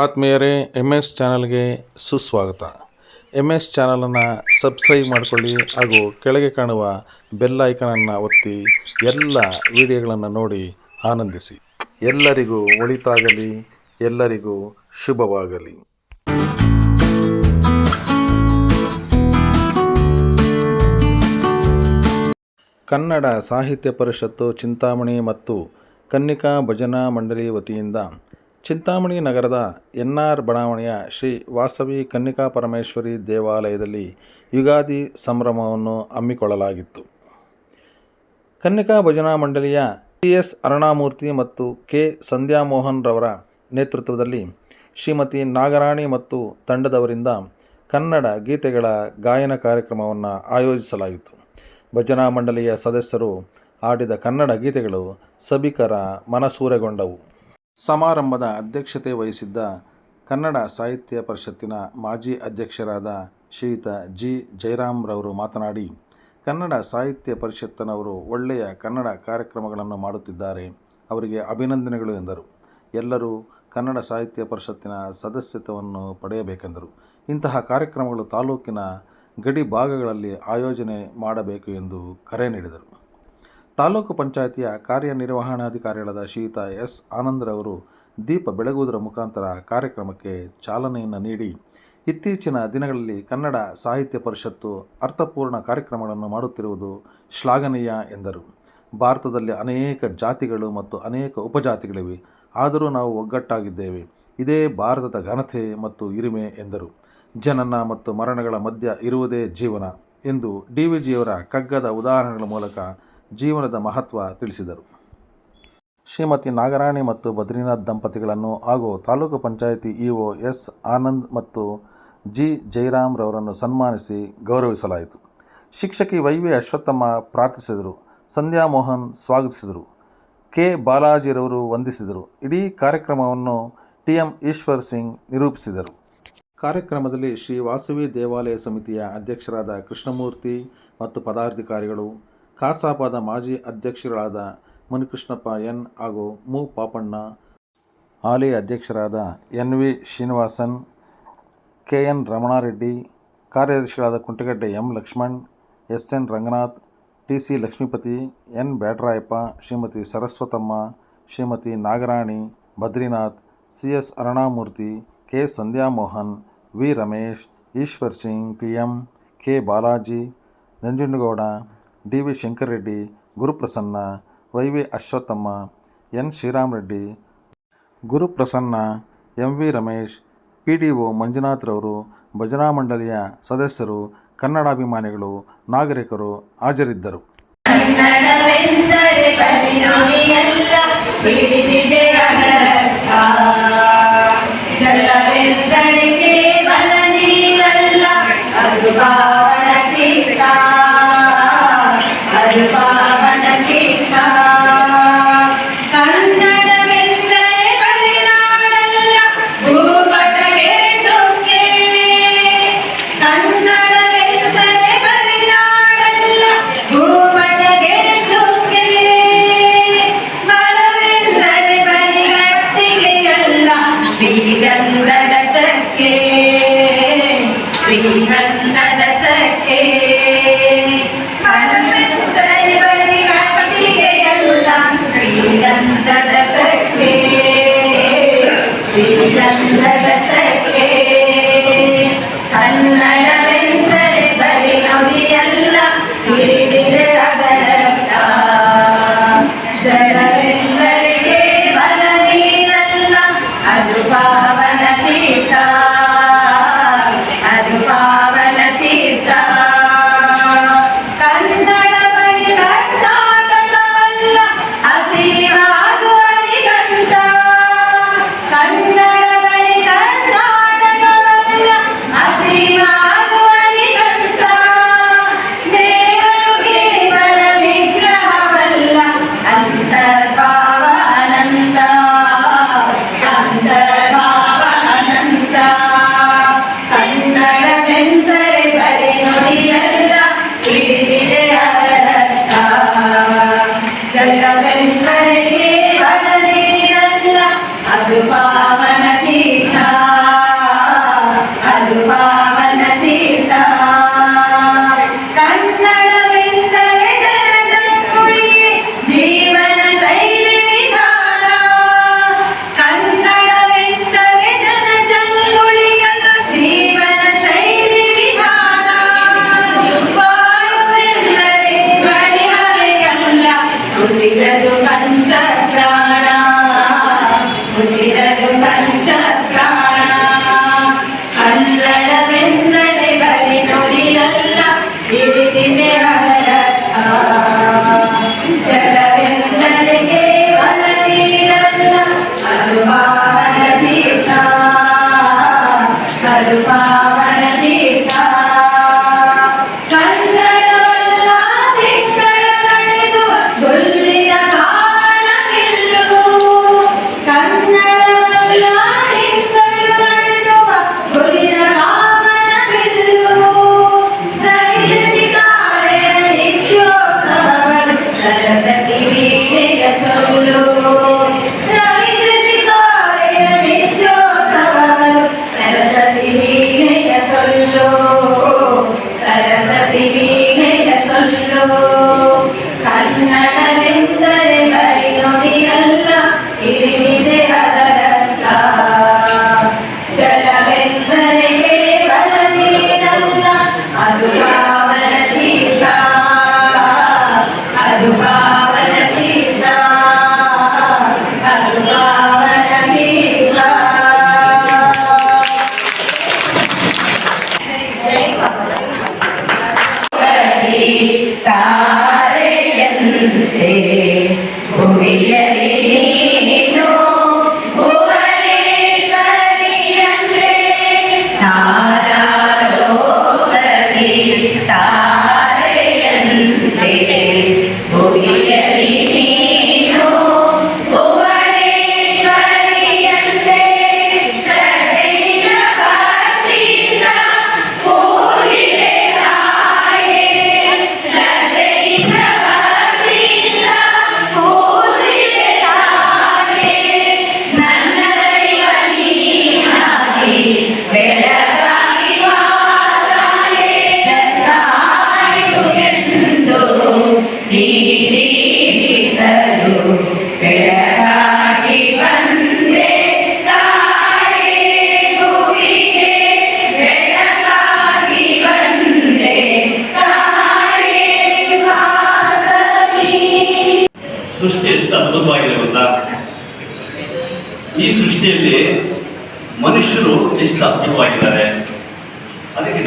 ಆತ್ಮೀಯರೇ M S ಚಾನಲ್ಗೆ ಸುಸ್ವಾಗತ. ಎಂ ಎಸ್ ಚಾನಲನ್ನು ಸಬ್ಸ್ಕ್ರೈಬ್ ಮಾಡಿಕೊಳ್ಳಿ ಹಾಗೂ ಕೆಳಗೆ ಕಾಣುವ ಬೆಲ್ ಐಕನನ್ನು ಒತ್ತಿ ಎಲ್ಲ ವಿಡಿಯೋಗಳನ್ನು ನೋಡಿ ಆನಂದಿಸಿ. ಎಲ್ಲರಿಗೂ ಒಳಿತಾಗಲಿ, ಎಲ್ಲರಿಗೂ ಶುಭವಾಗಲಿ. ಕನ್ನಡ ಸಾಹಿತ್ಯ ಪರಿಷತ್ತು ಚಿಂತಾಮಣಿ ಮತ್ತು ಕನ್ನಿಕಾ ಭಜನಾ ಮಂಡಳಿ ವತಿಯಿಂದ ಚಿಂತಾಮಣಿ ನಗರದ ಎನ್ ಆರ್ ಬಡಾವಣೆಯ ಶ್ರೀ ವಾಸವಿ ಕನ್ನಿಕಾ ಪರಮೇಶ್ವರಿ ದೇವಾಲಯದಲ್ಲಿ ಯುಗಾದಿ ಸಂಭ್ರಮವನ್ನು ಹಮ್ಮಿಕೊಳ್ಳಲಾಗಿತ್ತು. ಕನ್ನಿಕಾ ಭಜನಾ ಮಂಡಳಿಯ ಟಿ ಎಸ್ ಅರುಣಾಮೂರ್ತಿ ಮತ್ತು ಕೆ. ಸಂಧ್ಯಾಮೋಹನ್ ರವರ ನೇತೃತ್ವದಲ್ಲಿ ಶ್ರೀಮತಿ ನಾಗರಾಣಿ ಮತ್ತು ತಂಡದವರಿಂದ ಕನ್ನಡ ಗೀತೆಗಳ ಗಾಯನ ಕಾರ್ಯಕ್ರಮವನ್ನು ಆಯೋಜಿಸಲಾಗಿತ್ತು ಭಜನಾ ಮಂಡಳಿಯ ಸದಸ್ಯರು ಆಡಿದ ಕನ್ನಡ ಗೀತೆಗಳು ಸಭಿಕರ ಮನಸೂರೆಗೊಂಡವು. ಸಮಾರಂಭದ ಅಧ್ಯಕ್ಷತೆ ವಹಿಸಿದ್ದ ಕನ್ನಡ ಸಾಹಿತ್ಯ ಪರಿಷತ್ತಿನ ಮಾಜಿ ಅಧ್ಯಕ್ಷರಾದ ಶ್ರೀಯುತ ಜಿ. ಜಯರಾಮ್ರವರು ಮಾತನಾಡಿ, ಕನ್ನಡ ಸಾಹಿತ್ಯ ಪರಿಷತ್ತಿನವರು ಒಳ್ಳೆಯ ಕನ್ನಡ ಕಾರ್ಯಕ್ರಮಗಳನ್ನು ಮಾಡುತ್ತಿದ್ದಾರೆ. ಅವರಿಗೆ ಅಭಿನಂದನೆಗಳು ಎಂದರು. ಎಲ್ಲರೂ ಕನ್ನಡ ಸಾಹಿತ್ಯ ಪರಿಷತ್ತಿನ ಸದಸ್ಯತ್ವವನ್ನು ಪಡೆಯಬೇಕೆಂದರು. ಇಂತಹ ಕಾರ್ಯಕ್ರಮಗಳು ತಾಲೂಕಿನ ಗಡಿ ಭಾಗಗಳಲ್ಲಿ ಆಯೋಜನೆ ಮಾಡಬೇಕು ಎಂದು ಕರೆ ನೀಡಿದರು. ತಾಲೂಕು ಪಂಚಾಯಿತಿಯ ಕಾರ್ಯನಿರ್ವಹಣಾಧಿಕಾರಿಗಳಾದ ಶ್ರೀಯುತ ಎಸ್ ಆನಂದ್ರವರು ದೀಪ ಬೆಳಗುವುದರ ಮುಖಾಂತರ ಕಾರ್ಯಕ್ರಮಕ್ಕೆ ಚಾಲನೆಯನ್ನು ನೀಡಿ, ಇತ್ತೀಚಿನ ದಿನಗಳಲ್ಲಿ ಕನ್ನಡ ಸಾಹಿತ್ಯ ಪರಿಷತ್ತು ಅರ್ಥಪೂರ್ಣ ಕಾರ್ಯಕ್ರಮಗಳನ್ನು ಮಾಡುತ್ತಿರುವುದು ಶ್ಲಾಘನೀಯ ಎಂದರು. ಭಾರತದಲ್ಲಿ ಅನೇಕ ಜಾತಿಗಳು ಮತ್ತು ಅನೇಕ ಉಪಜಾತಿಗಳಿವೆ. ಆದರೂ ನಾವು ಒಗ್ಗಟ್ಟಾಗಿದ್ದೇವೆ. ಇದೇ ಭಾರತದ ಘನತೆ ಮತ್ತು ಇರಿಮೆ ಎಂದರು. ಜನನ ಮತ್ತು ಮರಣಗಳ ಮಧ್ಯ ಇರುವುದೇ ಜೀವನ ಎಂದು ಡಿ ವಿ ಜಿಯವರ ಕಗ್ಗದ ಉದಾಹರಣೆಗಳ ಮೂಲಕ ಜೀವನದ ಮಹತ್ವ ತಿಳಿಸಿದರು. ಶ್ರೀಮತಿ ನಾಗರಾಣಿ ಮತ್ತು ಬದ್ರಿನಾಥ್ ದಂಪತಿಗಳನ್ನು ಹಾಗೂ ತಾಲೂಕು ಪಂಚಾಯಿತಿ ಇಒ ಎಸ್ ಆನಂದ್ ಮತ್ತು ಜಿ ಜೈರಾಮ್ ರವರನ್ನು ಸನ್ಮಾನಿಸಿ ಗೌರವಿಸಲಾಯಿತು. ಶಿಕ್ಷಕಿ ವೈ ವಿ ಅಶ್ವತ್ಥಮ್ಮ ಪ್ರಾರ್ಥಿಸಿದರು. ಸಂಧ್ಯಾ ಮೋಹನ್ ಸ್ವಾಗತಿಸಿದರು. ಕೆ ಬಾಲಾಜಿರವರು ವಂದಿಸಿದರು. ಇಡೀ ಕಾರ್ಯಕ್ರಮವನ್ನು ಟಿ ಎಂ ಈಶ್ವರ್ ಸಿಂಗ್ ನಿರೂಪಿಸಿದರು. ಕಾರ್ಯಕ್ರಮದಲ್ಲಿ ಶ್ರೀ ವಾಸವಿ ದೇವಾಲಯ ಸಮಿತಿಯ ಅಧ್ಯಕ್ಷರಾದ ಕೃಷ್ಣಮೂರ್ತಿ ಮತ್ತು ಪದಾಧಿಕಾರಿಗಳು ಕಾಸಾಪದ ಮಾಜಿ ಅಧ್ಯಕ್ಷರಾದ ಮುನಿಕೃಷ್ಣಪ್ಪ ಎನ್ ಹಾಗೂ ಮು. ಪಾಪಣ್ಣ, ಹಾಲಿ ಅಧ್ಯಕ್ಷರಾದ N V. Srinivasan, K. N. Ramanareddy, ಕಾರ್ಯದರ್ಶಿಗಳಾದ Kuntagadde M. Lakshman, S. N. Ranganath, T. C. Lakshmipathi, N. Byatarayappa, Shrimati Saraswatamma, Shrimati Nagarani, Badrinath, C. S. Arunamurthy, K. Sandhyamohan, V. Ramesh, Eshwar Singh P M. K. Balaji, Nanjundagowda D V Shankarareddy Guruprasanna Y V Ashwathamma, N Sriramareddy Guruprasanna M V Ramesh, P D O ಮಂಜುನಾಥ್ರವರು ಭಜನಾ ಮಂಡಳಿಯ ಸದಸ್ಯರು, ಕನ್ನಡಾಭಿಮಾನಿಗಳು, ನಾಗರಿಕರು ಹಾಜರಿದ್ದರು. ಜಲವೆಂದರೆ ಕೇವಲ ನೀರಲ್ಲ, ಅದು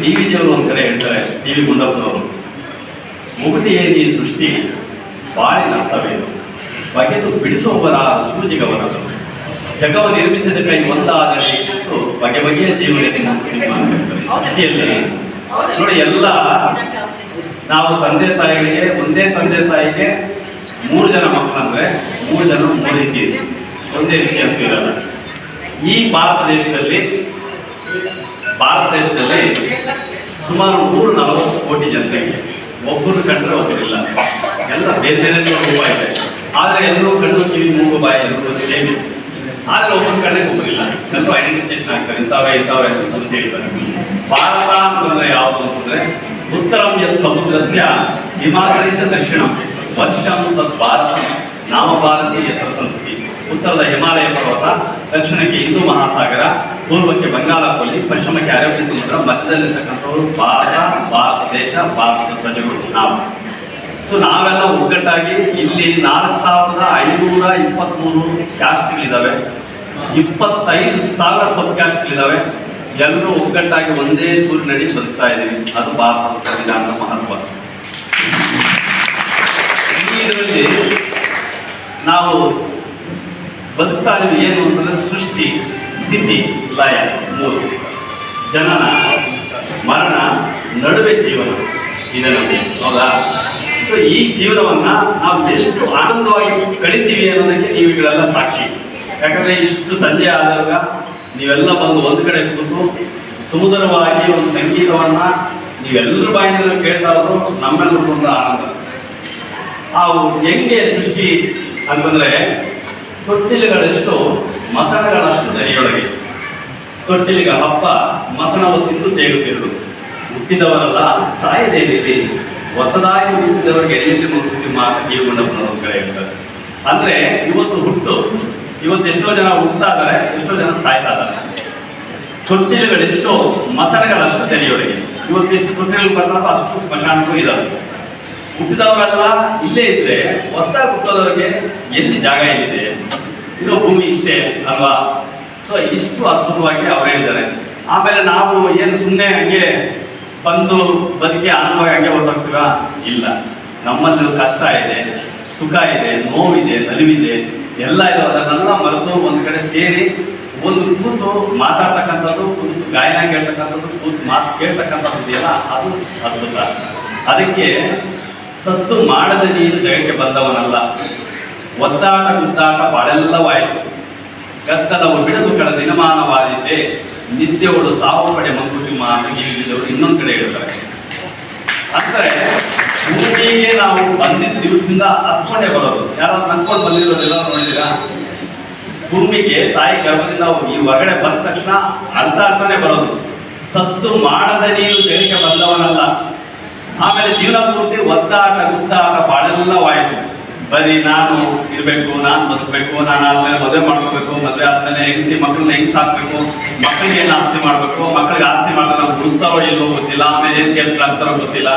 V ಜಿಯವರು ಒಂದು ಕಡೆ ಹೇಳ್ತಾರೆ ಟಿ ವಿ ಗುಂಡಪ್ಪನವರು ಮುಗುತಿ ಈ ಸೃಷ್ಟಿ? ಬಾಳಿನ ಅರ್ಥವೇನು ಬಗೆದು ಬಿಡಿಸುವವರ ಸೂಜಿಗವರ ಜಗವ ನಿರ್ಮಿಸಿದ ಕೈ ಇಟ್ಟು ಬಗೆ ಬಗೆಯ ಜೀವನದಲ್ಲಿ ನೋಡಿ ಎಲ್ಲ ನಾವು ತಂದೆ ತಾಯಿಗಳಿಗೆ ಒಂದೇ ತಂದೆ ತಾಯಿಗೆ ಮೂರು ಜನ ಮಕ್ಕಳಂದ್ರೆ ಮೂರು ಜನ ಮೂರು ರೀತಿ ಒಂದೇ ರೀತಿ ಅಂತ ಇರಲ್ಲ ಈ ಭಾರತ ದೇಶದಲ್ಲಿ ಭಾರತ ದೇಶದಲ್ಲಿ ಸುಮಾರು ನೂರು ನಲವತ್ತು ಕೋಟಿ ಜನರಿಗೆ ಒಬ್ಬರು ಕಂಡ್ರೆ ಒಬ್ಬರಿಲ್ಲ. ಎಲ್ಲ ಬೇರೆ ಬೇರೆ ರೂಪ ಇದೆ. ಆದರೆ ಎಲ್ಲರೂ ಕಣ್ಣು ಕಿವಿ ಮೂಗು ಬಾಯಿ ಎಲ್ಲರೂ ಸೇರಿ ಆದರೆ ಒಬ್ಬರು ಕಣ್ಣಿಗೆ ಒಬ್ಬರಿಲ್ಲ. ಎಲ್ಲರೂ ಐಡೆಂಟಿಫಿಕೇಶನ್ ಆಗ್ತಾರೆ ಇಂಥವೇ ಇಂಥವೇ ಅಂತ ಹೇಳ್ತಾರೆ. ಭಾರತ ಅಂತಂದ್ರೆ ಯಾವುದು ಅಂತಂದ್ರೆ ಉತ್ತರಂ ಎತ್ ಸಮುದ್ರಸ್ಯ ದಕ್ಷಿಣ. ವರ್ಷಂ ತತ್ ಭಾರತ. ನಾಮ ಭಾರತೀಯ ಸಂಸ್ಕೃತಿ. ಉತ್ತರದ ಹಿಮಾಲಯ ಪರ್ವತ, ದಕ್ಷಿಣಕ್ಕೆ ಹಿಂದೂ ಮಹಾಸಾಗರ ಪೂರ್ವಕ್ಕೆ ಬಂಗಾಳ ಪಶ್ಚಿಮಕ್ಕೆ ಅರಬ್ಬಿ ಸಮುದ್ರ, ಮಧ್ಯದಲ್ಲಿರ್ತಕ್ಕಂಥವ್ರು ಭಾರತ ಭಾರತ ದೇಶ, ಭಾರತದ ಪ್ರಜೆಗಳು, ನಾವು. ಸೊ ನಾವೆಲ್ಲ ಒಗ್ಗಟ್ಟಾಗಿ ಇಲ್ಲಿ ನಾಲ್ಕು ಸಾವಿರದ ಐನೂರ ಇಪ್ಪತ್ತ್ಮೂರು ಕ್ಯಾಸ್ಟ್ಗಳಿದ್ದಾವೆ ಇಪ್ಪತ್ತೈದು ಸಾವಿರ ಸಬ್ ಕ್ಯಾಸ್ಟ್ಗಳಿದ್ದಾವೆ ಎಲ್ಲರೂ ಒಗ್ಗಟ್ಟಾಗಿ ಒಂದೇ ಸೂರಿನಡಿ ಬದುಕ್ತಾ ಇದ್ದೀವಿ. ಅದು ಭಾರತದ ಸಂವಿಧಾನದ ಮಹತ್ವ. ಇದರಲ್ಲಿ ನಾವು ಬದುಕ್ತಾ ಇದ್ದೀವಿ. ಏನು ಅಂತಂದರೆ ಸೃಷ್ಟಿ. ಸ್ಥಿತಿ ಲಯ, ಮೂರು. ಜನನ, ಮರಣ, ನಡುವೆ ಜೀವನ. ಇದರಲ್ಲಿ ಹೌದಾ ಸೊ ಈ ಜೀವನವನ್ನ ನಾವು ಎಷ್ಟು ಆನಂದವಾಗಿ ಕಳಿತೀವಿ ಅನ್ನೋದಕ್ಕೆ ನೀವುಗಳೆಲ್ಲ ಸಾಕ್ಷಿ. ಯಾಕಂದ್ರೆ ಇಷ್ಟು ಸಂಜೆ ಆದಾಗ ನೀವೆಲ್ಲ ಬಂದು ಒಂದು ಕಡೆ ಕೂತು ಸುಮಧುರವಾಗಿ ಒಂದು ಸಂಗೀತವನ್ನ ನೀವೆಲ್ಲರ ಬಾಯಿನಲ್ಲಿ ಕೇಳ್ತಾ ಇರೋದು ನಮ್ಮೆಲ್ಲರೂ ಒಂದು ಆನಂದ. ಆ ಹೆಂಗೆ ಸೃಷ್ಟಿ ಅಂತಂದ್ರೆ ತೊಟ್ಟಿಲುಗಳಷ್ಟು ಮಸಣಗಳಷ್ಟು ದರಿಯೊಳಗೆ ತೊಟ್ಟಿಲಿಗ ಹಬ್ಬ ಮಸಣವು ತಿಂದು ತೇಗುತ್ತಿರುವುದು. ಹುಟ್ಟಿದವರಲ್ಲ ಸಾಯದೇನಿದೆ ಹೊಸದಾಗಿ ಹುಟ್ಟಿದವರಿಗೆ ಎಲ್ಲಿ ಮುಗಿಸಿ ಮಾತು ಜೀವಗೊಂಡಪ್ಪನವ್ರ ಕಡೆ ಹೇಳ್ತಾರೆ. ಅಂದ್ರೆ ಇವತ್ತು ಹುಟ್ಟು. ಇವತ್ತು ಎಷ್ಟೋ ಜನ ಹುಟ್ಟಾ ಇದಾರೆ ಎಷ್ಟೋ ಜನ ಸಾಯ್ತಾ ಇದ್ದಾರೆ. ತೊಟ್ಟಿಲುಗಳೆಷ್ಟೋ ಮಸಣಗಳಷ್ಟು ತೆರೆಯೊಳಗೆ ಇವತ್ತು ಎಷ್ಟು ತೊಟ್ಟಿಲು ಬರ್ತಾರೋ ಅಷ್ಟು ಸ್ಮಶಾನಕ್ಕೂ ಇದಾವೆ. ಹುಟ್ಟಿದವರೆಲ್ಲ ಇಲ್ಲೇ ಇದ್ರೆ, ಹೊಸದಾಗಿ ಹುಟ್ಟೋದವರಿಗೆ ಎಲ್ಲಿ ಜಾಗ ಇಲ್ಲಿದೆ? ಇದು ಭೂಮಿ ಇಷ್ಟೇ ಅಲ್ವಾ? ಸೊ ಇಷ್ಟು ಅದ್ಭುತವಾಗಿ ಅವ್ರು ಹೇಳಿದ್ದಾರೆ. ಆಮೇಲೆ ನಾವು ಏನು ಸುಮ್ಮನೆ ಹಂಗೆ ಬಂದು ಬದುಕಿ ಅನುಭವ ಹಂಗೆ ಹೊರಟೋಗ್ತೀವ ಇಲ್ಲ. ನಮ್ಮಲ್ಲಿ ಕಷ್ಟ ಇದೆ, ಸುಖ ಇದೆ, ನೋವಿದೆ, ನಲಿವಿದೆ, ಎಲ್ಲ ಇದೆ. ಅದನ್ನೆಲ್ಲ ಮರೆತು ಒಂದು ಕಡೆ ಸೇರಿ ಒಂದು ಕೂತು ಮಾತಾಡ್ತಕ್ಕಂಥದ್ದು, ಕೂತು ಗಾಯನ ಕೇಳ್ತಕ್ಕಂಥದ್ದು, ಕೂತು ಮಾತು ಕೇಳ್ತಕ್ಕಂಥದ್ದು ಇದೆಯಲ್ಲ, ಅದು ಅದ್ಭುತ. ಅದಕ್ಕೆ ಸತ್ತು ಮಾಡದ ನೀನು ಜಗಕ್ಕೆ ಬಂದವನಲ್ಲ. ಒತ್ತಾಟ ಗುದ್ದಾಟ ಬಾಳೆಲ್ಲವಾಯಿತು ಕತ್ತಲವು ಬಿಡದು ಕಡ ದಿನಮಾನವಾದಿದ್ದೆ ನಿತ್ಯವಳು ಸಾವು ಪಡೆ ಮಂಕುಟಿಮ ಅಂತ ಇನ್ನೊಂದು ಕಡೆ ಹೇಳ್ತಾರೆ ಅಂದರೆ, ಭೂಮಿಗೆ ನಾವು ಬಂದಿದ್ದ ದಿವಸದಿಂದ ಹತ್ಕೊಂಡೇ ಬರೋದು. ಯಾರೋ ನನ್ಕೊಂಡು ಬಂದಿರೋದೆಲ್ಲ ನೋಡಿದ್ದೀರಾ? ಭೂಮಿಗೆ ತಾಯಿ ಗರ್ಭದಿಂದ ಈ ಹೊರಗಡೆ ಬಂದ ತಕ್ಷಣ ಅರ್ಥ ಅರ್ಥನೇ ಬರೋದು. ಸತ್ತು ಮಾಡದ ನೀನು ಬೆಳಿಗ್ಗೆ ಬಂದವನಲ್ಲ. ಆಮೇಲೆ ಜೀವನ ಪೂರ್ತಿ ಒದ್ದಾಟ ಗುದ್ದಾಟ ಬಾಳೆಲ್ಲವಾಯಿತು ಬರೀ ನಾನು ಇರಬೇಕು, ನಾನು ಬದುಕಬೇಕು, ನಾನು ಆದ್ಮೇಲೆ ಮದುವೆ ಮಾಡ್ಕೋಬೇಕು, ಮದುವೆ ಆದ್ಮೇಲೆ ಹೆಂಡತಿ ಮಕ್ಕಳನ್ನ ಹೆಂಗ್ ಸಾಕ್ಬೇಕು ಮಕ್ಕಳಿಗೆ ಏನು ಆಸ್ತಿ ಮಾಡ್ಬೇಕು ಮಕ್ಕಳಿಗೆ ಆಸ್ತಿ ಮಾಡಿದ್ರೆ ನಾವು ಉತ್ಸವ ಇಲ್ಲೋ ಗೊತ್ತಿಲ್ಲ, ಆಮೇಲೆ ಏನು ಕೇಸ್ಗಳಾಗ್ತಾರೋ ಗೊತ್ತಿಲ್ಲ.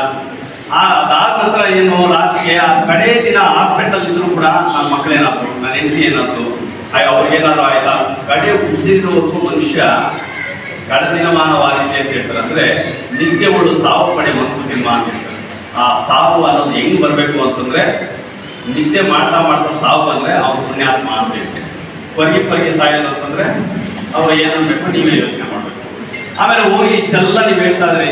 ಆ ಅದಾದ ನಂತರ ಏನು ಲಾಸ್ಟ್ಗೆ ಆ ಕಡೆ ದಿನ ಹಾಸ್ಪಿಟಲ್ ಇದ್ರು ಕೂಡ ನನ್ನ ಮಕ್ಕಳೇನಾದ್ರು ನನ್ನ ಹೆಂಡತಿ ಏನಾದ್ರು ಅವ್ರಿಗೇನಾದ್ರು ಆಯ್ತಾ? ಕಡೆ ಉಸಿರಿರೋವರೆಗೂ ಮನುಷ್ಯ ಕಡದಿನಮಾನವಾಗಿದೆ ಅಂತ ಹೇಳ್ತಾರೆ. ಅಂದ್ರೆ ನಿತ್ಯಗಳು ಸಾವು ಪಡೆ ಅಂತ ಹೇಳ್ತಾರೆ. ಆ ಸಾವು ಅನ್ನೋದು ಹೆಂಗ್ ಬರಬೇಕು ಅಂತಂದ್ರೆ ನಿತ್ಯ ಮಾಡ್ತಾ ಮಾಡ್ತಾ ಸಾವು ಬಂದರೆ ಅವ್ರು ಪುಣ್ಯಾತ್ಮ ಮಾಡಬೇಕು ಪರಿಗೆ ಪರಿಗೆ ಸಾಯೋದು ಅಂತಂದರೆ ಅವ್ರು ಏನನ್ಬೇಕು ನೀವೇ ಯೋಚನೆ ಮಾಡಬೇಕು. ಆಮೇಲೆ ಹೋಗಿ ಇಷ್ಟೆಲ್ಲ ನೀವು ಹೇಳ್ತಾ ಇದ್ರಿ.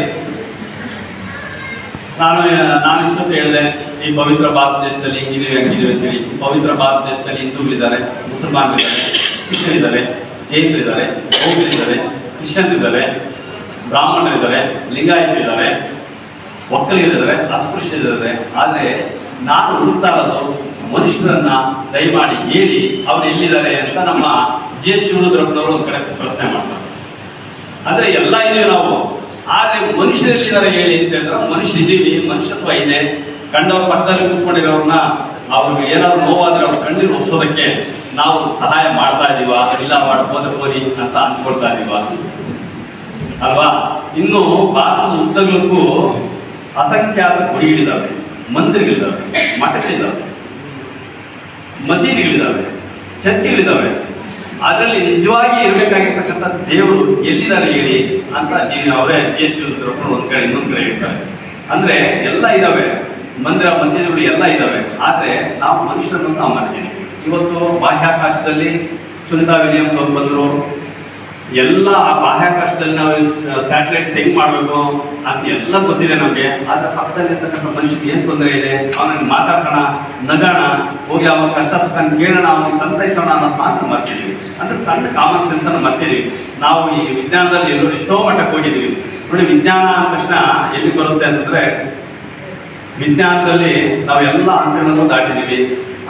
ನಾನು ನಾನು ಇಷ್ಟೊತ್ತು ಹೇಳಿದೆ, ಈ ಪವಿತ್ರ ಭಾರತ ದೇಶದಲ್ಲಿ ಹಿಂಗಿದೀವಿ ಹಂಗಿದೀವಿ ಅಂತೇಳಿ ಪವಿತ್ರ ಭಾರತ ದೇಶದಲ್ಲಿ ಹಿಂದೂಗಳಿದ್ದಾರೆ ಮುಸಲ್ಮಾನರಿದ್ದಾರೆ ಸಿಖ್ಖರಿದ್ದಾರೆ ಜೈನರಿದ್ದಾರೆ ಬೌದ್ಧರಿದ್ದಾರೆ ಕ್ರಿಶ್ಚಿಯನ್ರಿದ್ದಾರೆ ಬ್ರಾಹ್ಮಣರಿದ್ದಾರೆ ಲಿಂಗಾಯತರಿದ್ದಾರೆ ಒಕ್ಕಲಿಗರಿದ್ದಾರೆ ಅಸ್ಪೃಶ್ಯರಿದ್ದಾರೆ ಆದರೆ ನಾನು ಉಳಿಸ್ತಾ ಇರೋದು ಮನುಷ್ಯರನ್ನ ದಯಮಾಡಿ ಹೇಳಿ ಅವ್ರು ಎಲ್ಲಿದ್ದಾರೆ ಅಂತ ನಮ್ಮ ಜಿ ಎಸ್ ಶಿವರುದ್ರಪ್ಪನವರು ಒಂದು ಕಡೆ ಪ್ರಶ್ನೆ ಮಾಡ್ತಾರೆ. ಅಂದ್ರೆ ಎಲ್ಲ ಇದೀವಿ ನಾವು. ಆದ್ರೆ ಮನುಷ್ಯರೆಲ್ಲಿದ್ದಾರೆ ಹೇಳಿ ಅಂತ ಹೇಳಿದ್ರೆ ಮನುಷ್ಯ ಇದೀವಿ, ಮನುಷ್ಯತ್ವ ಇದೆ. ಕಂಡವ್ರ ಪಕ್ಕದಲ್ಲಿ ಕೂತ್ಕೊಂಡಿರೋರನ್ನ ಅವ್ರಿಗೆ ಏನಾದ್ರು ನೋವಾದ್ರೆ ಅವ್ರ ಕಣ್ಣೀರು ಒಪ್ಸೋದಕ್ಕೆ ನಾವು ಸಹಾಯ ಮಾಡ್ತಾ ಇದೀವ, ಇಲ್ಲ ಮಾಡ್ಬೋದ ಹೋರಿ ಅಂತ ಅಂದ್ಕೊಳ್ತಾ ಇದೀವ. ಅಲ್ವಾ? ಇನ್ನು ಭಾರತದ ಉದ್ದಗಲಕ್ಕೂ ಅಸಂಖ್ಯಾತ ಗುಡಿಗಳಿದ್ದಾವೆ ಮಂದಿರಗಳಿದ್ದಾವೆ ಮಠಗಳಿದ್ದಾವೆ ಮಸೀದಿಗಳಿದ್ದಾವೆ ಚರ್ಚೆಗಳಿದ್ದಾವೆ ಅದರಲ್ಲಿ ನಿಜವಾಗಿ ಇರಬೇಕಾಗಿರ್ತಕ್ಕಂಥ ದೇವರು ಎಲ್ಲಿದ್ದಾರೆ ಹೇಳಿ ಅಂತ ನೀವು ಅವರೇ ಸಿ ಎಸ್ ಒಂದು ಕಡೆ ಇನ್ನೊಂದು ಕಡೆ ಹೇಳ್ತಾರೆ. ಅಂದ್ರೆ ಎಲ್ಲ ಇದಾವೆ, ಮಂದಿರ, ಮಸೀದಿಗಳು ಎಲ್ಲ ಇದಾವೆ. ಆದರೆ ನಾವು ಮನುಷ್ಯರನ್ನು ನಾವು ಮಾಡ್ತೀವಿ. ಇವತ್ತು ಬಾಹ್ಯಾಕಾಶದಲ್ಲಿ ಸುನಿತಾ ವಿಲಿಯಮ್ಸ್ ಅವ್ರು ಬಂದರು ಎಲ್ಲ ಬಾಹ್ಯಾಕಾಶದಲ್ಲಿ ನಾವು ಸ್ಯಾಟಲೈಟ್ಸ್ ಹೆಂಗ್ ಮಾಡಬೇಕು ಅಂತ ಎಲ್ಲ ಗೊತ್ತಿದೆ ನಮಗೆ. ಆದ್ರೆ ಪಕ್ಕದಲ್ಲಿರ್ತಕ್ಕಂಥ ಮನುಷ್ಯನಿಗೆ ಏನು ತೊಂದರೆ ಇದೆ? ಅವನಿಗೆ ಮಾತಾಡೋಣ ನಗೋಣ, ಹೋಗಿ ಅವನ ಕಷ್ಟ ಸುಖ ಕೇಳೋಣ, ಅವನಿಗೆ ಸಂತೈಸೋಣ ಅನ್ನೋದು ಮಾತ್ರ ಮಾಡ್ತೀವಿ ಅಂದ್ರೆ ಸಣ್ಣ ಕಾಮನ್ ಸೆನ್ಸ್ ಅನ್ನು ಮಾಡ್ತೀವಿ ನಾವು ಈ ವಿಜ್ಞಾನದಲ್ಲಿ ಎಲ್ಲರೂ ಎಷ್ಟೋ ಮಟ್ಟಕ್ಕೆ ಹೋಗಿದ್ದೀವಿ ನೋಡಿ, ವಿಜ್ಞಾನ ಅಂದ ತಕ್ಷಣ ಎಲ್ಲಿ ಬರುತ್ತೆ ಅಂತಂದ್ರೆ, ವಿಜ್ಞಾನದಲ್ಲಿ ನಾವು ಎಲ್ಲ ಹಂತಗಳನ್ನು ದಾಟಿದ್ದೀವಿ.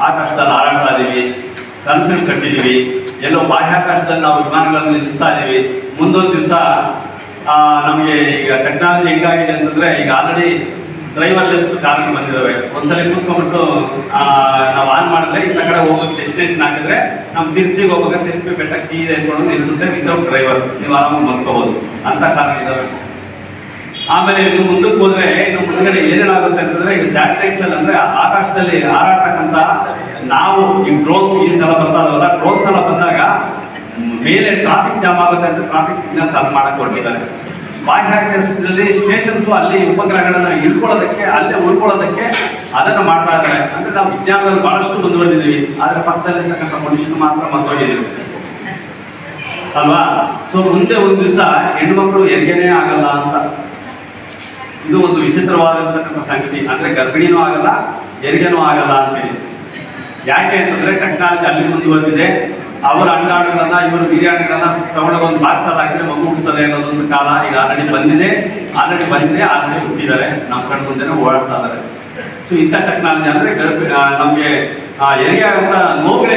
ಆಕಾಶದಲ್ಲಿ ಹಾರಾಡ್ತಾ ಇದ್ದೀವಿ ಕನಸನ್ನು ಕಟ್ಟಿದ್ದೀವಿ. ಎಲ್ಲೋ ಬಾಹ್ಯಾಕಾಶದಲ್ಲಿ ನಾವು ವಿಮಾನಗಳನ್ನು ನಿಲ್ಲಿಸ್ತಾ ಇದ್ದೀವಿ. ಮುಂದೊಂದು ದಿವಸ ನಮಗೆ ಈಗ ಟೆಕ್ನಾಲಜಿ ಹೆಂಗಾಗಿದೆ ಅಂತಂದರೆ, ಈಗ ಆಲ್ರೆಡಿ ಡ್ರೈವರ್ಲೆಸ್ ಕಾರ್ಗಳು ಬಂದಿದ್ದಾವೆ. ಒಂದ್ಸಲ ಕೂತ್ಕೊಂಡ್ಬಿಟ್ಟು ನಾವು ಆನ್ ಮಾಡಿದ್ರೆ ಇಂಥ ಕಡೆ ಹೋಗೋದು ಡೆಸ್ಟಿನೇಷನ್ ಹಾಕಿದ್ರೆ ನಮ್ಮ ತಿರ್ಚಿಗೆ ಹೋಗೋಕೆ ತಿರುಪಿ ಬೆಟ್ಟಕ್ಕೆ ಸೀದೆ ಅಂದ್ಕೊಂಡು ನಿಲ್ಲಿಸುತ್ತೆ ವಿತೌಟ್ ಡ್ರೈವರ್ ನೀವು ಆರಾಮಾಗಿ ಮಲ್ಕೋಬಹುದು ಅಂತ ಕಾರಣ ಇದ್ದಾವೆ ಆಮೇಲೆ ಇನ್ನು ಮುಂದಕ್ಕೆ ಹೋದ್ರೆ, ಇನ್ನು ಮುಂದ್ಗಡೆ ಏನೇನಾಗುತ್ತೆ ಅಂತಂದ್ರೆ ಈಗ ಸ್ಯಾಟಲೈಟ್ಸ್ ಅಲ್ಲಿ ಅಂದ್ರೆ ಆಕಾಶದಲ್ಲಿ ಹಾರಾಡ್ತಕ್ಕಂಥ ನಾವು ಈ ಡ್ರೋನ್ಸ್ ಈ ಸಲ ಬರ್ತಾರಲ್ಲ ಡ್ರೋನ್ಸ್ ಎಲ್ಲ ಬಂದಾಗ ಮೇಲೆ ಟ್ರಾಫಿಕ್ ಜಾಮ್ ಆಗುತ್ತೆ ಅಂತ ಟ್ರಾಫಿಕ್ ಸಿಗ್ನಲ್ಸ್ ಅಲ್ಲಿ ಮಾಡಕ್ ಹೊರಟಿದ್ದಾರೆ ಬಾಹ್ಯಾಕಾಶದಲ್ಲಿ ಸ್ಟೇಷನ್ಸ್ ಅಲ್ಲಿ ಉಪಗ್ರಹಗಳನ್ನ ಇಳ್ಕೊಳ್ಳೋದಕ್ಕೆ ಅಲ್ಲೇ ಉಳ್ಕೊಳ್ಳೋದಕ್ಕೆ ಅದನ್ನ ಮಾಡ್ತಾ ಇದ್ದಾರೆ. ಅಂದ್ರೆ ನಾವು ವಿಜ್ಞಾನದಲ್ಲಿ ಬಹಳಷ್ಟು ಮುಂದುವರೆದಿದ್ದೀವಿ. ಆದ್ರೆ ಪಕ್ಕದಲ್ಲಿರ್ತಕ್ಕಂಥ ಮನುಷ್ಯನ ಮಾತ್ರ ಮತ್ತೋಗಿದ್ದೀವಿ ಅಲ್ವಾ? ಸೊ ಮುಂದೆ ಒಂದು ದಿವಸ ಹೆಣ್ಮಕ್ಳು ಹೆರಿಗೆನೇ ಆಗಲ್ಲ ಅಂತ. ಇದು ಒಂದು ವಿಚಿತ್ರವಾದಂತಕ್ಕಂಥ ಸಂಗತಿ. ಅಂದ್ರೆ ಗರ್ಭಿಣಿನೂ ಆಗಲ್ಲ, ಹೆರಿಗೆನೂ ಆಗಲ್ಲ ಅಂತೇಳಿ ಯಾಕೆ ಅಂತಂದ್ರೆ ಟೆಕ್ನಾಲಜಿ ಅಲ್ಲಿ ಮುಂದುವರೆದಿದೆ. ಅವರ ಅಂಡಾಣುಗಳನ್ನ ಇವರು ಬಿರಿಯಾನಿಗಳನ್ನ ತಗೊಂಡೋಗಿ ಒಂದು ಬಾಕ್ಸ್ ಹಾಕಿದ್ರೆ ಮಗು ಹುಟ್ಟುತ್ತದೆ ಅನ್ನೋದೊಂದು ಕಾಲ ಈಗ ಆಲ್ರೆಡಿ ಬಂದಿದೆ. ಆಲ್ರೆಡಿ ಬಂದಿದೆ ಆಲ್ರೆಡಿ ಹುಟ್ಟಿದ್ದಾರೆ. ನಮ್ಮ ಕಣ್ಣು ಮುಂದೆನೇ ಓಡಾಡ್ತಾ ಇದ್ದಾರೆ. ಸೊ ಇಂಥ ಟೆಕ್ನಾಲಜಿ ಅಂದ್ರೆ ನಮಗೆ ಹೆರಿಗೆ ಆಗುವಂತ ನೋವುಗಳೇ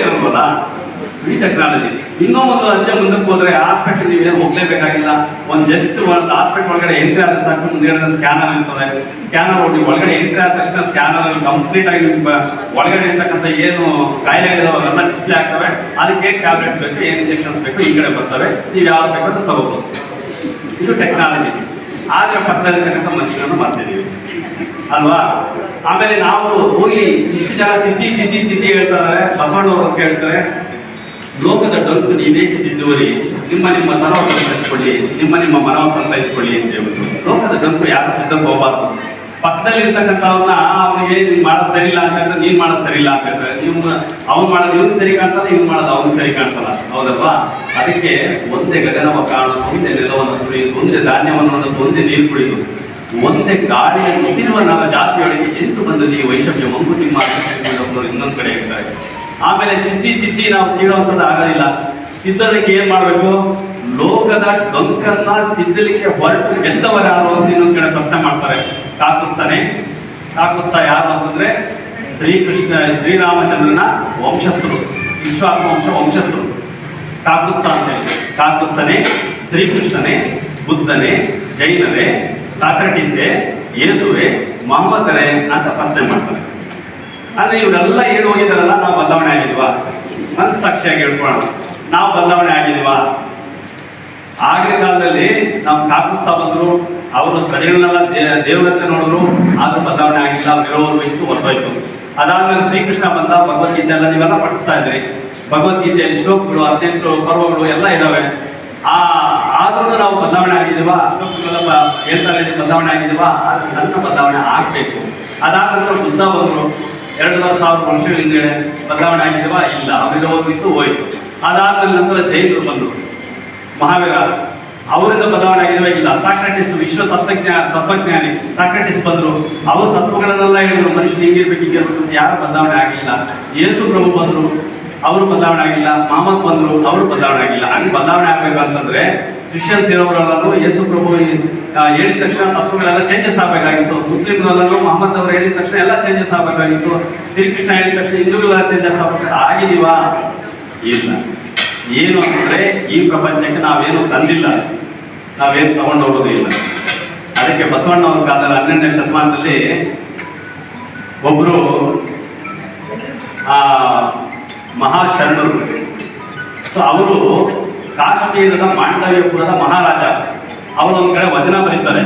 ಈ ಟೆಕ್ನಾಲಜಿ ಇನ್ನೂ ಒಂದು ಅಂಚೆ ಮುಂದಕ್ಕೆ ಹೋದರೆ ಹಾಸ್ಪಿಟಲ್ ನೀವು ಹೋಗಲೇಬೇಕಾಗಿಲ್ಲ. ಒಂದು ಜಸ್ಟ್ ಒಂದು ಹಾಸ್ಪಿಟಲ್ ಒಳಗಡೆ ಎಂಟ್ರಿ ಆದ ಸಾಕು ಮುಂದೆ ಸ್ಕ್ಯಾನರ್ ಇರ್ತದೆ. ಸ್ಕ್ಯಾನರ್ ಹೋಗಿ ಒಳಗಡೆ ಎಂಟ್ರಿ ಆದ ತಕ್ಷಣ ಸ್ಕ್ಯಾನರ್ ಕಂಪ್ಲೀಟ್ ಆಗಿ ಒಳಗಡೆ ಇರ್ತಕ್ಕಂಥ ಏನು ಕಾಯಿಲೆಗಳಿದಾವೆ ಅವರೆಲ್ಲ ಡಿಸ್ಪ್ಲೇ ಆಗ್ತವೆ. ಅದಕ್ಕೆ ಟ್ಯಾಬ್ಲೆಟ್ಸ್ ಬೇಕು, ಏನು ಇಂಜೆಕ್ಷನ್ಸ್ ಬೇಕು, ಈ ಕಡೆ ಬರ್ತವೆ. ನೀವು ಯಾವ್ದು ಬೇಕು ತಗೋಬಹುದು ಇದು ಟೆಕ್ನಾಲಜಿ ಆದ್ರೆ ಪಕ್ಕದಲ್ಲಿರ್ತಕ್ಕಂಥ ಮನುಷ್ಯನನ್ನು ಮಾಡ್ತಿದ್ದೀವಿ ಅಲ್ವಾ? ಆಮೇಲೆ ನಾವು ಹೋಗಿ ಇಷ್ಟು ಜನ ತಿದ್ದಿ ತಿದ್ದಿ ತಿದ್ದಿ ಹೇಳ್ತಾರೆ, ಬಸವಣ್ಣವ್ರು ಅಂತ ಹೇಳ್ತಾರೆ. ಲೋಕದ ಡೊಂಕು ನೀವೇ ತಿದ್ದುವರಿ ನಿಮ್ಮ ನಿಮ್ಮ ತನವ ಸಂತೈಸ್ಕೊಳ್ಳಿ ನಿಮ್ಮ ನಿಮ್ಮ ಮನವ ಸಂತೈಸ್ಕೊಳ್ಳಿ ಅಂತ ಹೇಳ್ಬಿಟ್ಟು. ಲೋಕದ ಡೊಂಕು ಯಾರು ಸಿದ್ಧ ಹೋಗಬಾರ್ದು. ಪಕ್ಕದಲ್ಲಿ ಇರ್ತಕ್ಕಂಥವ್ರನ್ನ ಅವನಿಗೆ ನೀವು ಮಾಡೋದು ಸರಿ ಇಲ್ಲ ನೀನು ಮಾಡೋದು ಸರಿ ಇಲ್ಲ ಅಂತಂದ್ರೆ ನೀವು ಅವ್ನು ಮಾಡೋದು ಇವ್ನು ಸರಿ ಕಾಣಿಸಲ್ಲ, ಇವ್ನು ಮಾಡೋದು ಅವ್ನು ಸರಿ ಕಾಣಿಸಲ್ಲ. ಹೌದಲ್ವಾ? ಅದಕ್ಕೆ ಒಂದೇ ಗಗನವ ಕಾಣು, ಒಂದೇ ನೆಲವನ್ನು ಕುಡಿಯೋದು ಒಂದೇ ಧಾನ್ಯವನ್ನು ಒಂದು, ಒಂದೇ ನೀರು ಕುಡಿಯೋದು ಒಂದೇ ಗಾಳಿಯ ನಾವು ಜಾಸ್ತಿ ಒಳಗೆ ಎಂಟು ಬಂದಲ್ಲಿ ಈ ವೈಷಮ್ಯ ಮಂಕುತಿ ನಿಮ್ಮ ಇನ್ನೊಂದು ಕಡೆ ಇರ್ತಾರೆ. ಆಮೇಲೆ ತಿದ್ದಿ ತಿದ್ದಿ ನಾವು ತೀರೋವಂಥದ್ದು ಆಗೋದಿಲ್ಲ ತಿದ್ದಲಿಕ್ಕೆ ಏನು ಮಾಡಬೇಕು? ಲೋಕದ ಡೊಂಕನ್ನ ತಿದ್ದಲಿಕ್ಕೆ ಹೊರಟು ಗೆದ್ದವರ ಯಾರು ಅಂತ ಇನ್ನೊಂದು ಕಡೆ ಪ್ರಶ್ನೆ ಮಾಡ್ತಾರೆ. ಕಾಕುತ್ಸನೆ. ಕಾಕುತ್ಸ ಯಾರು ಅಂತಂದ್ರೆ ಶ್ರೀಕೃಷ್ಣ, ಶ್ರೀರಾಮಚಂದ್ರನ ವಂಶಸ್ಥರು. ವಿಶ್ವಾತ್ಮವಂಶ ವಂಶ ವಂಶಸ್ಥರು. ಕಾಕುತ್ಸ ಅಂತ ಹೇಳಿ. ಕಾಕುತ್ಸನೆ, ಶ್ರೀಕೃಷ್ಣನೇ, ಬುದ್ಧನೇ, ಜೈನರೇ, ಸಾಕ್ರಟೀಸೇ, ಯೇಸುವೆ, ಮೊಹಮ್ಮದರೇ ಅಂತ ಪ್ರಶ್ನೆ ಮಾಡ್ತಾರೆ. ಅಂದ್ರೆ ಇವರೆಲ್ಲ ಏನು ಹೋಗಿದಾರಲ್ಲ, ನಾವು ಬದಲಾವಣೆ ಆಗಿಲ್ವಾ ಮನಸ್ಸಾಕ್ಷಿಯಾಗಿ ಹೇಳ್ಕೊಳ್ಳೋಣ. ನಾವು ಬದಲಾವಣೆ ಆಗಿದ್ವಾ? ಆಗಿನ ಕಾಲದಲ್ಲಿ ನಮ್ಮ ಕಾಕುತ್ಸ ಸಾಬಂದ್ರು ಅವರು ತಡೆಗಳನ್ನೆಲ್ಲ ದೇವರತ್ತ ನೋಡಿದ್ರು, ಆದ್ರೂ ಬದಲಾವಣೆ ಆಗಿಲ್ಲ ಇರೋರು ಇಷ್ಟು ಹೊರಟೋಯ್ತು. ಅದಾದ್ಮೇಲೆ ಶ್ರೀಕೃಷ್ಣ ಬಂದ, ಭಗವದ್ಗೀತೆ ಎಲ್ಲ ನೀವೆಲ್ಲ ಪಠಿಸ್ತಾ ಇದ್ರಿ. ಭಗವದ್ಗೀತೆಯಲ್ಲಿ ಶ್ಲೋಕಗಳು ಅತ್ಯಂತ ಪರ್ವಗಳು ಎಲ್ಲ ಇದಾವೆ. ಆ, ಆದ್ರೂ ನಾವು ಬದಲಾವಣೆ ಆಗಿದೀವಾ? ಶ್ಲೋಕಗಳೆಲ್ಲ ಹೇಳ್ತಾರೆ ಬದಲಾವಣೆ ಆಗಿದೀವಾ? ಅದು ಸಣ್ಣ ಬದಲಾವಣೆ ಆಗ್ಬೇಕು. ಅದಾದ ನಂತರ ಬುದ್ಧ ಬಂದ್ರು. ಎರಡೂವರೆ ಸಾವಿರ ವರ್ಷಗಳ ಹಿಂದೆ ಬದಲಾವಣೆ ಆಗಿದೀವಾ ಇಲ್ಲ. ಅವರಿರೋರು ಇತ್ತು ಹೋಯ್ತು. ಅದಾದ ನಂತರ ಜೈನರು ಬಂದರು. ಮಹಾವೀರ, ಅವರಿಂದ ಬದಲಾವಣೆ ಆಗಿದವೇ ಇಲ್ಲ. ಸಾಕ್ರೆಟಿಸ್ ವಿಶ್ವ ತತ್ವಜ್ಞಾ ತತ್ವಜ್ಞಾನಿ ಸಾಕ್ರೆಟಿಸ್ ಬಂದರು. ಅವರು ತತ್ವಗಳನ್ನೆಲ್ಲ ಹೇಳಿದ್ರು, ಮನುಷ್ಯ ಹಿಂಗಿರ್ಬೇಕು ಹಿಂಗಿರ್ಬೇಕು ಅಂತ ಯಾರು ಬದಲಾವಣೆ ಆಗಿಲ್ಲ. ಯೇಸು ಪ್ರಭು ಬಂದರು, ಅವರು ಬದಲಾವಣೆ ಆಗಿಲ್ಲ. ಮಹಮ್ಮದ್ ಬಂದರು, ಅವರು ಬದಲಾವಣೆ ಆಗಿಲ್ಲ. ಹಂಗೆ ಬದಲಾವಣೆ ಆಗಬೇಕು ಅಂತಂದ್ರೆ ಕ್ರಿಶ್ಚಿಯನ್ಸ್ ಇರೋರೆಲ್ಲರೂ ಯೇಸು ಪ್ರಭು ಹೇಳಿದ ತಕ್ಷಣ ತತ್ವಗಳೆಲ್ಲ ಚೇಂಜಸ್ ಆಗಬೇಕಾಗಿತ್ತು. ಮುಸ್ಲಿಮ್ರಲ್ಲೂ ಮೊಹಮ್ಮದ್ ಅವರು ಹೇಳಿದ ತಕ್ಷಣ ಎಲ್ಲ ಚೇಂಜಸ್ ಆಗಬೇಕಾಗಿತ್ತು. ಶ್ರೀಕೃಷ್ಣ ಹೇಳಿದ ತಕ್ಷಣ ಹಿಂದೂಗಳೆಲ್ಲ ಚೇಂಜಸ್ ಆಗಬೇಕು ಆಗಿದೀವಾ ಇಲ್ಲ. ಏನು ಅಂದರೆ ಈ ಪ್ರಪಂಚಕ್ಕೆ ನಾವೇನು ತಂದಿಲ್ಲ. ನಾವೇನು ತಗೊಂಡು ಹೋಗೋದು ಇಲ್ಲ. ಅದಕ್ಕೆ ಬಸವಣ್ಣವ್ರ ಕಾಲದಲ್ಲಿ ಹನ್ನೆರಡನೇ ಶತಮಾನದಲ್ಲಿ ಒಬ್ಬರು ಆ, ಮಹಾಶರಣರು. ಸೊ ಅವರು ಕಾಶ್ಮೀರದ ಮಾಂಡವ್ಯಪುರದ ಮಹಾರಾಜ. ಅವರೊಂದು ಕಡೆ ವಚನ ಬರೀತಾರೆ.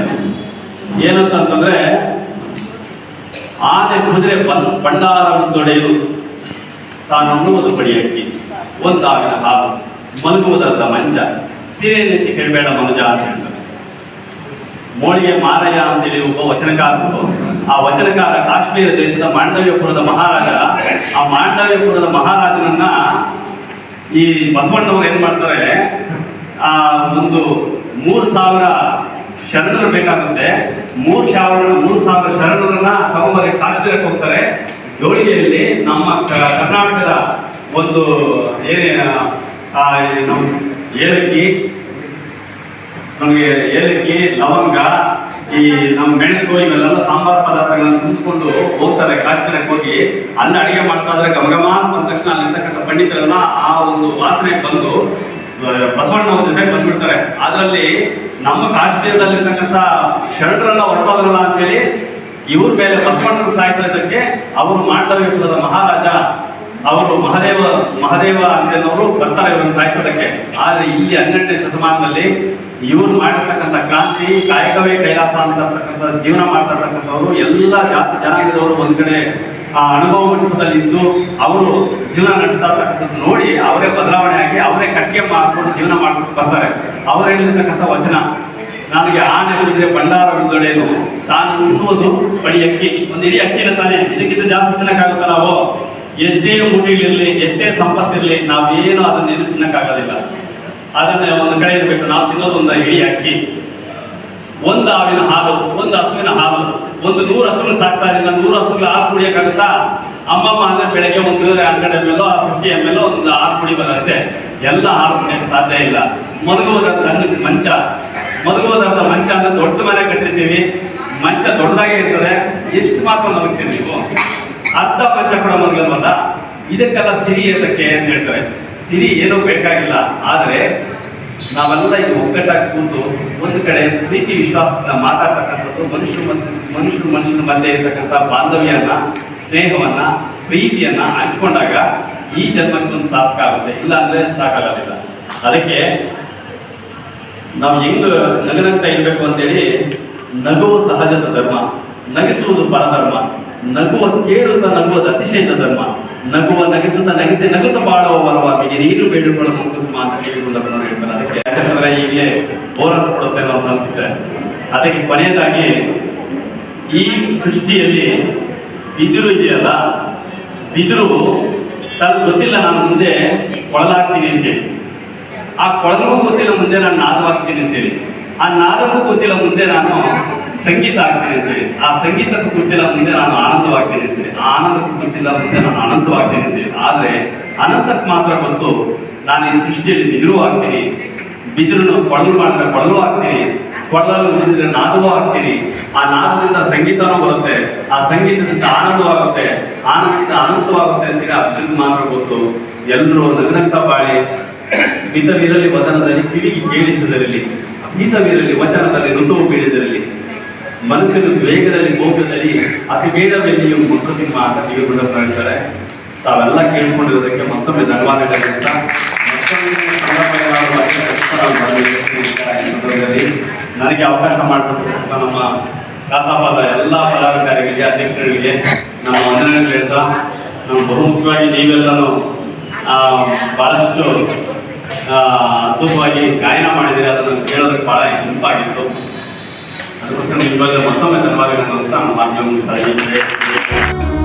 ಏನಂತಂದ್ರೆ, ಆನೆ ಕುದುರೆ ಬಂಡಾರವನ್ನು ತೊಡೆಯಲು ತಾನು ಅನ್ನುವುದು ಪಡಿಯಕ್ಕಿ ಒಂದಾಗಿನ ಹಾಲು ಮಲಗುವುದಂತ ಮಂಜ. ಸೀರೆ ನೆಚ್ಚಿ ಕೇಳಬೇಡ ಮನುಜ ಅಂತ ಹೇಳ್ತಾರೆ. ಮೋಳಿಗೆ ಮಾರಯ್ಯ ಅಂತೇಳಿ ಒಬ್ಬ ವಚನಕಾರರು. ಆ ವಚನಕಾರ ಕಾಶ್ಮೀರ ದೇಶದ ಮಾಂಡವ್ಯಪುರದ ಮಹಾರಾಜ. ಆ ಮಾಂಡವ್ಯಪುರದ ಮಹಾರಾಜನನ್ನ ಈ ಬಸವಣ್ಣವ್ರು ಏನ್ ಮಾಡ್ತಾರೆ, ಆ, ಒಂದು ಮೂರು ಸಾವಿರ ಶರಣರು ಬೇಕಾಗುತ್ತೆ. ಮೂರು ಸಾವಿರ ಮೂರು ಸಾವಿರ ಶರಣರನ್ನ ತಗೊಂಬರಿ ಕಾಶ್ಮೀರಕ್ಕೆ ಹೋಗ್ತಾರೆ. ಜೋಳಿಗೆಯಲ್ಲಿ ನಮ್ಮ ಕರ್ನಾಟಕದ ಒಂದು ಏನೇ ಏಲಕ್ಕಿ, ನಮಗೆ ಏಲಕ್ಕಿ, ಲವಂಗ ಈ ನಮ್ಮ ಮೆಣಸು, ಇವೆಲ್ಲ ಸಾಂಬಾರ್ ಪದಾರ್ಥಗಳನ್ನ ತುಂಬಿಸ್ಕೊಂಡು ಹೋಗ್ತಾರೆ. ಕಾಶ್ಮೀರಕ್ಕೆ ಹೋಗಿ ಅಲ್ಲಿ ಅಡಿಗೆ ಮಾಡ್ತಾ ಇದ್ರೆ ಗಮಗಮ ಬಂದ ತಕ್ಷಣ ಅಲ್ಲಿರ್ತಕ್ಕಂಥ ಪಂಡಿತರೆಲ್ಲ ಆ ಒಂದು ವಾಸನೆ ಬಂದು ಬಸವಣ್ಣ ಜೊತೆ ಬಂದ್ಬಿಡ್ತಾರೆ. ಅದರಲ್ಲಿ ನಮ್ಮ ಕಾಶ್ಮೀರದಲ್ಲಿರ್ತಕ್ಕಂಥ ಶರಣರೆಲ್ಲ ಹೊರಟೋದ್ರಲ್ಲ ಅಂತೇಳಿ ಇವ್ರ ಮೇಲೆ ಬಸವಣ್ಣನ ಸಾಯಿಸೋದಕ್ಕೆ ಅವರು ಮಾಂಡವ್ಯಪುರದ ಮಹಾರಾಜ ಅವರು ಮಹದೇವ ಮಹದೇವ ಅಂತೇನವರು ಬರ್ತಾರೆ ಇವರನ್ನು ಸಾಯಿಸೋದಕ್ಕೆ. ಆದರೆ ಇಲ್ಲಿ ಹನ್ನೆರಡನೇ ಶತಮಾನದಲ್ಲಿ ಇವರು ಮಾಡಿರ್ತಕ್ಕಂಥ ಕ್ರಾಂತಿ, ಕಾಯಕವೇ ಕೈಲಾಸ ಅಂತಕ್ಕಂಥ ಜೀವನ ಮಾಡ್ತಿರ್ತಕ್ಕಂಥವ್ರು ಎಲ್ಲ ಜಾತಿ ಜನಾಂಗದವರು ಒಂದು ಕಡೆ ಆ ಅನುಭವ ಮಟ್ಟದಲ್ಲಿ ಅವರು ಜೀವನ ನಡೆಸ್ತಾ ಇರ್ತಕ್ಕಂಥದ್ದು ನೋಡಿ ಅವರೇ ಬದಲಾವಣೆ ಆಗಿ ಅವರೇ ಕಟ್ಟಿಗೆ ಮಾಡ್ಕೊಂಡು ಜೀವನ ಮಾಡ್ಕೊಂಡು ಬರ್ತಾರೆ. ಅವ್ರು ಹೇಳಿರ್ತಕ್ಕಂಥ ವಚನ, ನನಗೆ ಆನೆ ಉಳಿದ್ರೆ ಭಂಡಾರ ಬಿಡುಗಡೆನು ತಾನು ಉಣ್ಣುವುದು ಬಳಿ ಅಕ್ಕಿ. ಒಂದು ಇಡೀ ಅಕ್ಕಿನ ತಾನೆ. ಇದಕ್ಕಿಂತ ಜಾಸ್ತಿ ತಿನ್ನಕ್ಕಾಗುತ್ತಲ್ಲ ನಾವು ಎಷ್ಟೇ ಊಟಗಳಿರಲಿ ಎಷ್ಟೇ ಸಂಪತ್ತಿರಲಿ ನಾವೇನು ಅದನ್ನ ಇದು ತಿನ್ನಕ್ಕಾಗೋದಿಲ್ಲ. ಅದನ್ನ ಒಂದು ಕಡೆ ಇರಬೇಕು, ನಾವು ತಿನ್ನೋದೊಂದು ಇಡೀ ಅಕ್ಕಿ. ಒಂದು ಹಾವಿನ ಹಾಲು, ಒಂದು ಹಸುವಿನ ಹಾಲು, ಒಂದು ನೂರು ಸಾಕ್ತಾ ಇದ್ದ ನೂರು ಹಸುಗಳು ಹಾಲು ಕುಡಿಯೋಕ್ಕಾಗುತ್ತಾ ಅಮ್ಮಮ್ಮ ಅಂದ್ರೆ ಬೆಳಗ್ಗೆ ಒಂದು ಹನ್ನೆರಡು ಮೇಲೋ ಫಿಫ್ಟಿ ಎಂ ಎಲ್ ಒಂದು ಆರು ಕುಡಿ ಅಷ್ಟೇ. ಎಲ್ಲ ಹಾಲು ಕುಡಿಯೋಕ್ಕೆ ಸಾಧ್ಯ ಇಲ್ಲ. ಮಲಗುವುದರ ಮಂಚ. ಮಲಗುವುದರ ಮಂಚ ಅಂದ್ರೆ ದೊಡ್ಡ ಮನೆ ಕಟ್ಟಿರ್ತೀವಿ. ಮಂಚ ದೊಡ್ಡದಾಗೇ ಇರ್ತದೆ. ಎಷ್ಟು ಮಾತ್ರ ಮಲಗ್ತೀವಿ ನೀವು? ಮಂಚ ಕೂಡ ಮಲಗಲ್ವಲ್ಲ ಇದಕ್ಕೆಲ್ಲ ಸಿರಿ ಏನಕ್ಕೆ ಅಂತ ಹೇಳ್ತಾರೆ? ಸಿರಿ ಏನೂ ಬೇಕಾಗಿಲ್ಲ. ಆದರೆ ನಾವೆಲ್ಲ ಇದು ಒಗ್ಗಟ್ಟಾಗಿ ಕೂತು ಒಂದು ಕಡೆ ಪ್ರೀತಿ ವಿಶ್ವಾಸದಿಂದ ಮಾತಾಡ್ತಕ್ಕಂಥದ್ದು, ಮನುಷ್ಯರು ಮನುಷ್ಯರು ಮನುಷ್ಯನ ಮಧ್ಯೆ ಇರತಕ್ಕಂಥ ಬಾಂಧವ್ಯನ, ಸ್ನೇಹವನ್ನ, ಪ್ರೀತಿಯನ್ನ ಹಂಚ್ಕೊಂಡಾಗ ಈ ಜನ್ಮಕ್ಕೆ ಒಂದು ಸಾರ್ಥಕ ಆಗುತ್ತೆ. ಇಲ್ಲ ಅಂದ್ರೆ ಸಾಕಾಗೋದಿಲ್ಲ. ಅದಕ್ಕೆ ನಾವು ಹೆಂಗ್ ನಗನಂತ ಇರಬೇಕು ಅಂತೇಳಿ ನಗುವು ಸಹಜದ ಧರ್ಮ, ನಗಿಸುವುದು ಪರಧರ್ಮ ನಗುವ ಕೇಳುತ್ತ ನಗುವುದು ಅತಿಶಯದ ಧರ್ಮ, ನಗುವ ನಗಿಸುತ್ತ ನಗಿಸಿ ನಗುತ್ತ ಬಾಳುವ ಬರವಾಗಿ ನೀರು ಬೇಡಿಕೊಳ್ಳ ಮುಖದ ಅಂತ ಅದಕ್ಕೆ ಯಾಕಂದ್ರೆ ಹೀಗೆ ಬೋರಸ್ ಕೊಡುತ್ತೆ ಅಂತ ಅನ್ಸುತ್ತೆ ಅದಕ್ಕೆ ಕೊನೆಯದಾಗಿ ಈ ಸೃಷ್ಟಿಯಲ್ಲಿ ಬಿದಿರು ಇದೆಯಲ್ಲ, ಬಿದಿರು ತನಗೆ ಗೊತ್ತಿಲ್ಲ, ನಾನು ಮುಂದೆ ಕೊಳಲಾಗ್ತೀನಿ ಅಂತೇಳಿ ಆ ಕೊಳಗೂ ಗೊತ್ತಿಲ್ಲ, ಮುಂದೆ ನಾನು ನಾದವಾಗ್ತೀನಿ ಅಂತೇಳಿ ಆ ನಾದಕ್ಕೂ ಗೊತ್ತಿಲ್ಲ, ಮುಂದೆ ನಾನು ಸಂಗೀತ ಆಗ್ತೇನೆ ಅಂತೇಳಿ ಆ ಸಂಗೀತಕ್ಕೂ ಕುಸಿಲ್ಲ ಮುಂದೆ ನಾನು ಆನಂದವಾಗ್ತೇನೆ ಅಂತೇಳಿ ಆ ಆನಂದಕ್ಕೂ ಕುಸಿಲ್ಲ ಮುಂದೆ ನಾನು ಆನಂದವಾಗ್ತೇನೆ ಅಂತೇಳಿ ಆದ್ರೆ ಅನಂತಕ್ಕೆ ಮಾತ್ರ ಗೊತ್ತು ನಾನು ಈ ಸೃಷ್ಟಿಯಲ್ಲಿ ಬಿದಿರು ಆಗ್ತೀನಿ. ಬಿದಿರನ್ನು ಕೊಳಲು ಮಾಡಿದ್ರೆ ಕೊಳಲು ಆಗ್ತೀನಿ. ಕೊಳಲು ಉಳಿದ್ರೆ ನಾದವೂ ಆಗ್ತೀನಿ. ಆ ನಾದದಿಂದ ಸಂಗೀತನೂ ಬರುತ್ತೆ. ಆ ಸಂಗೀತದಿಂದ ಆನಂದವಾಗುತ್ತೆ ಆನಂದದಿಂದ ಅನಂತವಾಗುತ್ತೆ ಆ ಬಿದಿರು ಮಾತ್ರ ಗೊತ್ತು. ಎಲ್ಲರೂ ನಗನಂತ ಬಾಳಿ, ಸ್ಮಿತವಿರಲಿ ವಚನದಲ್ಲಿ ಕಿವಿಗೆ ಕೇಳಿಸಿದರಲ್ಲಿ ಗೀತವಿರಲಿ ವಚನದಲ್ಲಿ ಋತುವು ಬೀಳಿದರಲ್ಲಿ ಮನಸ್ಸಿನ ವೇಗದಲ್ಲಿ ಭೋಗದಲ್ಲಿ ಅತಿ ಬೇಡವೆಲ್ಲಿಯೂ ಮುಖದಿಂದ ಅಂತ ಕಿವಿ ಬಿಡೋದು ಹೇಳ್ತಾರೆ. ತಾವೆಲ್ಲ ಕೇಳಿಕೊಂಡಿರೋದಕ್ಕೆ ಮತ್ತೊಮ್ಮೆ ನಾನು ಬರಬೇಕು ಸಂದರ್ಭದಲ್ಲಿ ನನಗೆ ಅವಕಾಶ ಮಾಡಿಕೊಟ್ಟಿರುವಂಥ ನಮ್ಮ ಕಾಸಾಪದ ಎಲ್ಲ ಪದಾಧಿಕಾರಿಗಳಿಗೆ ಅಧ್ಯಕ್ಷರುಗಳಿಗೆ ನಮ್ಮ ವಂದನೆ ಹೇಳ್ತಾ ನಮ್ಮ ಬಹುಮುಖ್ಯವಾಗಿ ಬಹಳಷ್ಟು ಆ, ಅದ್ಭುತವಾಗಿ ಗಾಯನ ಮಾಡಿದರೆ ಅದನ್ನು ಕೇಳೋದಕ್ಕೆ ಬಹಳ ಇಂಪಾಗಿತ್ತು ಅದಕ್ಕೋಸ್ಕರ ನಿಮಗೆ ಮತ್ತೊಮ್ಮೆ ಧನ್ಯವಾದಗಳನ್ನು ಅಂತ ನಮ್ಮ ಮಾಧ್ಯಮ ಮುಗಿಸ್ತಾ ಇದ್ದೀನಿ.